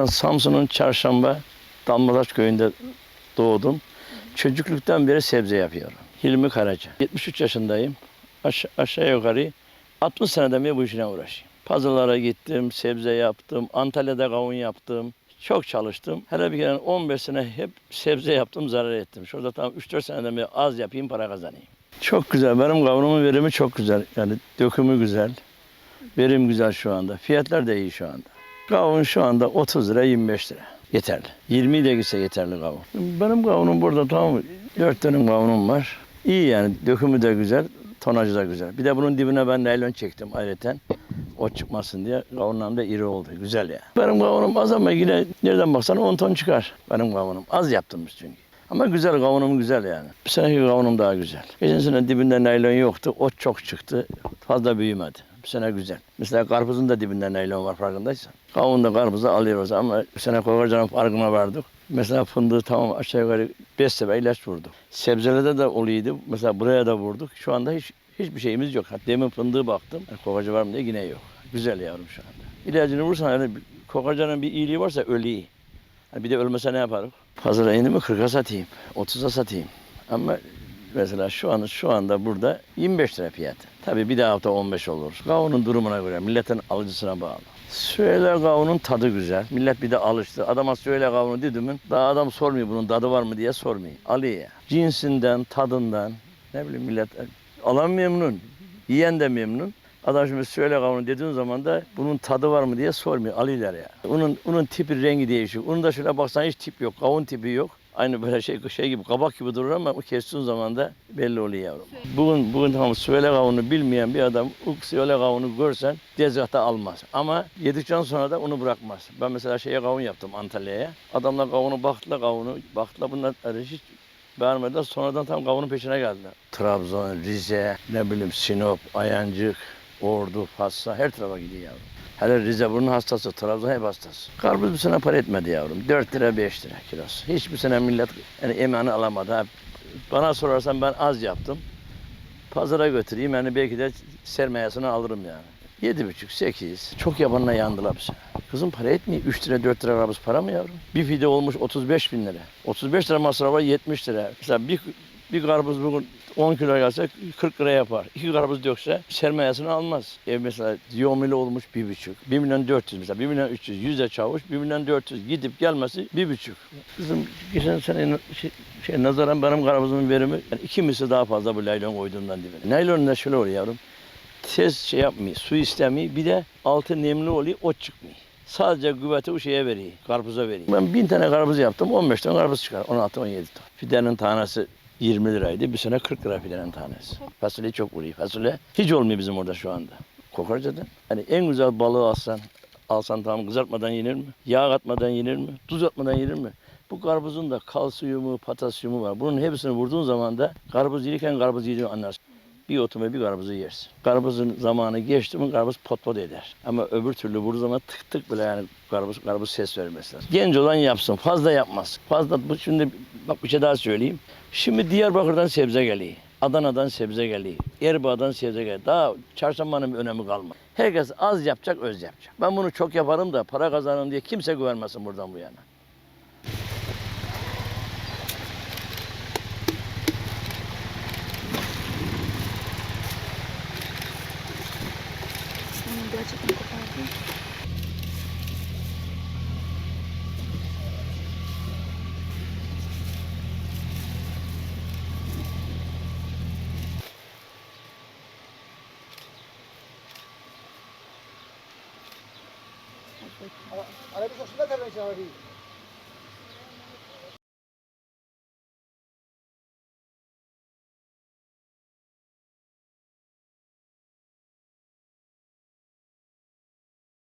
Ben Samsun'un Çarşamba Damlataş köyünde doğdum. Çocukluktan beri sebze yapıyorum. Hilmi Karaca. 73 yaşındayım. Aş- aşağı yukarı 60 seneden beri bu işine uğraşıyorum. Pazarlara gittim, sebze yaptım, Antalya'da kavun yaptım. Çok çalıştım. Hele bir kere 15 sene hep sebze yaptım, zarar ettim. Şurada tam 3-4 seneden beri az yapayım, para kazanayım. Çok güzel. Benim kavunumun verimi çok güzel. Yani dökümü güzel. Verim güzel şu anda. Fiyatlar da iyi şu anda. Kavun şu anda 30 lira 25 lira. Yeterli. 20 de gitse yeterli kavun. Benim kavunum burada tamam 4 tane kavunum var. İyi yani dökümü de güzel, tonajı da güzel. Bir de bunun dibine ben naylon çektim ayrıca. O çıkmasın diye kavunlarım da iri oldu. Güzel ya. Benim kavunum az ama yine nereden baksan 10 ton çıkar. Benim kavunum. Az yaptım biz çünkü. Ama güzel kavunum güzel yani. Bir seneki kavunum daha güzel. Geçen sene dibinde naylon yoktu. Ot çok çıktı. Fazla büyümedi. Bu sene güzel. Mesela karpuzun da dibinde naylon var farkındaysan. Kavun da karpuzu alıyoruz ama bu sene kokarcanın farkına vardık. Mesela fındığı tamam aşağı yukarı 5 sefer ilaç vurduk. Sebzelerde de oluyordu. Mesela buraya da vurduk. Şu anda hiç hiçbir şeyimiz yok. Hatta demin fındığı baktım. Yani kokarca var mı diye yine yok. Güzel yavrum şu anda. İlacını vursan yani kokarcanın bir iyiliği varsa ölüyü. Hani bir de ölmese ne yaparım? Pazara indi mi 40'a satayım, 30'a satayım. Ama mesela şu anda şu anda burada 25 lira fiyatı. Tabii bir daha hafta 15 olur. Kavunun durumuna göre, milletin alıcısına bağlı. Söyle kavunun tadı güzel. Millet bir de alıştı. Adama söyle kavunu dedim daha adam sormuyor bunun tadı var mı diye sormuyor. Alıyor. Cinsinden, tadından ne bileyim millet alan memnun, yiyen de memnun. Adam şimdi söyle kavunu dediğin zaman da bunun tadı var mı diye sormuyor. Alıyorlar ya. Onun, onun tipi rengi değişiyor. Onun da şöyle baksan hiç tip yok. Kavun tipi yok. Aynı böyle şey şey gibi kabak gibi durur ama o kestiğin zaman da belli oluyor yavrum. Bugün bugün tamam söyle kavunu bilmeyen bir adam o söyle kavunu görsen tezgahta almaz. Ama yedikten sonra da onu bırakmaz. Ben mesela şeye kavun yaptım Antalya'ya. Adamlar kavunu baktılar kavunu baktılar bunlar hiç beğenmediler. Sonradan tam kavunun peşine geldiler. Trabzon, Rize, ne bileyim Sinop, Ayancık, Ordu, Fassa her tarafa gidiyor yavrum. Hele Rize bunun hastası, Trabzon hep hastası. Karpuz bir sene para etmedi yavrum. 4 lira 5 lira kilosu. Hiçbir sene millet yani emeğini alamadı. Bana sorarsan ben az yaptım. Pazara götüreyim yani belki de sermayesini alırım yani. Yedi buçuk, sekiz. Çok yabanına yandılar bu sene. Kızım para etmiyor. 3 lira, 4 lira karpuz para mı yavrum? Bir fide olmuş 35 bin lira. 35 lira masrafı var 70 lira. Mesela bir, bir karpuz bugün 10 kilo gelse 40 lira yapar. İki karpuz dökse sermayesini almaz. Ev mesela diyomili olmuş bir buçuk. 1 milyon 400 mesela 1 milyon 300. Yüzde çavuş 1 milyon 400. Gidip gelmesi bir buçuk. Kızım geçen sene şey, şey, nazaran benim karpuzumun verimi yani iki misli daha fazla bu laylon koyduğundan değil. Naylon da şöyle oluyor yavrum. Tez şey yapmıyor, su istemiyor. Bir de altı nemli oluyor, ot çıkmıyor. Sadece güveti o şeye veriyor, karpuza veriyor. Ben bin tane karpuz yaptım, 15 tane karpuz çıkar. 16-17 ton. Fidenin tanesi 20 liraydı. Bir sene 40 lira fidenin tanesi. Fasulye çok vuruyor. Fasulye hiç olmuyor bizim orada şu anda. Kokarca'da. Hani en güzel balığı alsan, alsan tamam kızartmadan yenir mi? Yağ katmadan yenir mi? Tuz atmadan yenir mi? Bu karpuzun da kalsiyumu, potasyumu var. Bunun hepsini vurduğun zaman da karpuz yerken karpuz yediğini anlarsın. Bir otumu bir karpuzu yersin. Karpuzun zamanı geçti mi karpuz pot pot eder. Ama öbür türlü vurduğu zaman tık tık böyle yani karpuz, karpuz ses vermesi. Genç olan yapsın. Fazla yapmaz. Fazla bu şimdi bak bir şey daha söyleyeyim. Şimdi Diyarbakır'dan sebze geliyor. Adana'dan sebze geliyor. Erbaa'dan sebze geliyor. Daha çarşambanın bir önemi kalmadı. Herkes az yapacak, öz yapacak. Ben bunu çok yaparım da para kazanırım diye kimse güvenmesin buradan bu yana. होगा chicken को पा के अरे तो कुछ ना कर रहे हैं